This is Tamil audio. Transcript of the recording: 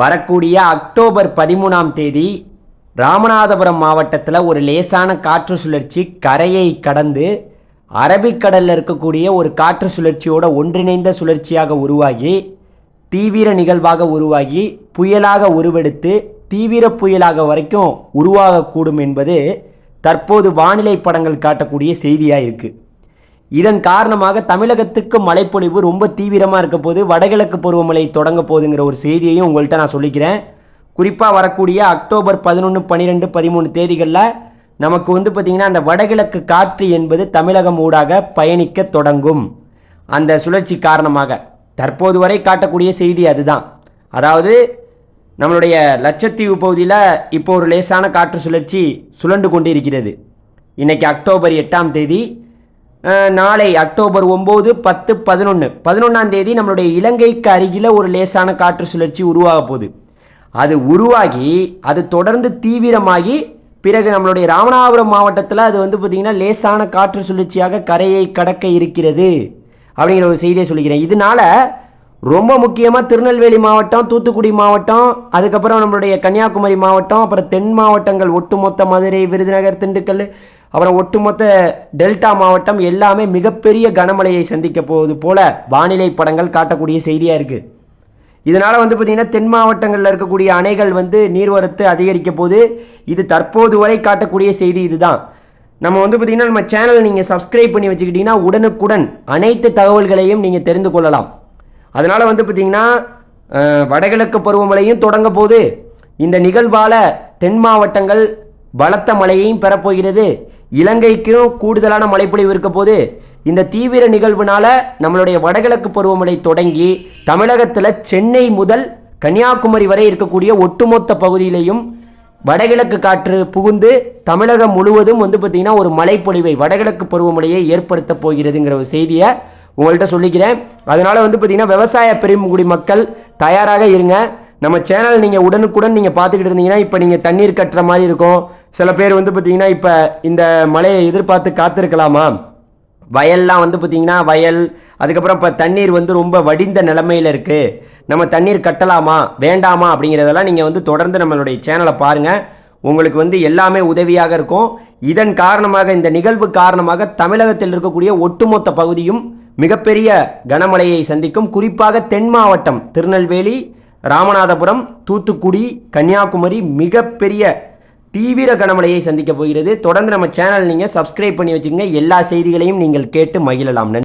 வரக்கூடிய அக்டோபர் பதிமூணாம் தேதி ராமநாதபுரம் மாவட்டத்தில் ஒரு லேசான காற்று சுழற்சி கரையை கடந்து அரபிக்கடலில் இருக்கக்கூடிய ஒரு காற்று சுழற்சியோட ஒன்றிணைந்த சுழற்சியாக உருவாகி தீவிர நிகழ்வாக உருவாகி புயலாக உருவெடுத்து தீவிர புயலாக வரைக்கும் உருவாகக்கூடும் என்பது தற்போது வானிலை படங்கள் காட்டக்கூடிய செய்தியாக இருக்குது இதன் காரணமாக தமிழகத்துக்கு மழைப்பொழிவு ரொம்ப தீவிரமாக இருக்க போது வடகிழக்கு பருவமழை தொடங்க போகுதுங்கிற ஒரு செய்தியையும் உங்கள்கிட்ட நான் சொல்லிக்கிறேன். குறிப்பாக வரக்கூடிய அக்டோபர் பதினொன்று பன்னிரெண்டு பதிமூணு தேதிகளில் நமக்கு வந்து பார்த்திங்கன்னா அந்த வடகிழக்கு காற்று என்பது தமிழகம் ஊடாக பயணிக்க தொடங்கும். அந்த சுழற்சி காரணமாக. தற்போது வரை காட்டக்கூடிய செய்தி அதுதான். அதாவது நம்மளுடைய லட்சத்தீவு பகுதியில் இப்போ ஒரு லேசான காற்று சுழற்சி சுழண்டு கொண்டு இருக்கிறது இன்றைக்கி அக்டோபர் எட்டாம் தேதி நாளை அக்டோபர் ஒம்பது பத்து பதினொன்று பதினொன்றாம் தேதி நம்மளுடைய இலங்கைக்கு அருகில் ஒரு லேசான காற்று சுழற்சி உருவாக போகுது. அது உருவாகி அது தொடர்ந்து தீவிரமாகி பிறகு நம்மளுடைய ராமநாதபுரம் மாவட்டத்தில் அது வந்து பார்த்திங்கன்னா லேசான காற்று சுழற்சியாக கரையை கடக்க இருக்கிறது அப்படிங்கிற ஒரு செய்தியை சொல்லிக்கிறேன். இதனால் ரொம்ப முக்கியமாக திருநெல்வேலி மாவட்டம் தூத்துக்குடி மாவட்டம் அதுக்கப்புறம் நம்மளுடைய கன்னியாகுமரி மாவட்டம் அப்புறம் தென் மாவட்டங்கள் ஒட்டுமொத்த மதுரை விருதுநகர் திண்டுக்கல் அப்புறம் ஒட்டுமொத்த டெல்டா மாவட்டம் எல்லாமே மிகப்பெரிய கனமழையை சந்திக்க போவது போல வானிலை படங்கள் காட்டக்கூடிய செய்தியாக இருக்குது இதனால் வந்து பார்த்திங்கன்னா தென் மாவட்டங்களில் இருக்கக்கூடிய அணைகள் வந்து நீர்வரத்து அதிகரிக்க போது இது தற்போது வரை காட்டக்கூடிய செய்தி இதுதான். நம்ம வந்து பார்த்திங்கன்னா நம்ம சேனலை நீங்கள் சப்ஸ்கிரைப் பண்ணி வச்சுக்கிட்டிங்கன்னா உடனுக்குடன் அனைத்து தகவல்களையும் நீங்கள் தெரிந்து கொள்ளலாம். அதனால் வந்து பார்த்திங்கன்னா வடகிழக்கு பருவமழையும் தொடங்க போது இந்த நிகழ்வால் தென் மாவட்டங்கள் பலத்த மழையையும் பெறப்போகிறது. இலங்கைக்கும் கூடுதலான மழைப்பொழிவு இருக்க போது இந்த தீவிர நிகழ்வுனால நம்மளுடைய வடகிழக்கு பருவமழை தொடங்கி தமிழகத்தில் சென்னை முதல் கன்னியாகுமரி வரை இருக்கக்கூடிய ஒட்டுமொத்த பகுதியிலையும் வடகிழக்கு காற்று புகுந்து தமிழகம் முழுவதும் வந்து பார்த்திங்கன்னா ஒரு மழைப்பொழிவை வடகிழக்கு பருவமழையை ஏற்படுத்த போகிறதுங்கிற ஒரு செய்தியை உங்கள்கிட்ட சொல்லிக்கிறேன். அதனால் வந்து பார்த்திங்கன்னா விவசாய பெருங்குடி மக்கள் தயாராக இருங்க. நம்ம சேனல் நீங்கள் உடனுக்குடன் நீங்கள் பார்த்துக்கிட்டு இருந்தீங்கன்னா இப்போ நீங்கள் தண்ணீர் கட்டுற மாதிரி இருக்கும். சில பேர் வந்து பார்த்திங்கன்னா இப்போ இந்த மழையை எதிர்பார்த்து காத்திருக்கலாமா? வயல்லாம் வந்து பார்த்திங்கன்னா வயல் அதுக்கப்புறம் இப்போ தண்ணீர் வந்து ரொம்ப வடிந்த நிலமையில் இருக்குது நம்ம தண்ணீர் கட்டலாமா வேண்டாமா அப்படிங்கிறதெல்லாம் நீங்கள் வந்து தொடர்ந்து நம்மளுடைய சேனலை பாருங்கள் உங்களுக்கு வந்து எல்லாமே உதவியாக இருக்கும். இதன் காரணமாக இந்த நிகழ்வு காரணமாக தமிழகத்தில் இருக்கக்கூடிய ஒட்டுமொத்த பகுதியும் மிகப்பெரிய கனமழையை சந்திக்கும். குறிப்பாக தென் மாவட்டம் திருநெல்வேலி ராமநாதபுரம் தூத்துக்குடி கன்னியாகுமரி மிகப்பெரிய தீவிர கனமழையை சந்திக்க போகிறது. தொடர்ந்து நம்ம சேனல் நீங்கள் சப்ஸ்கிரைப் பண்ணி வச்சுக்கோங்க. எல்லா செய்திகளையும் நீங்கள் கேட்டு மகிழலாம்.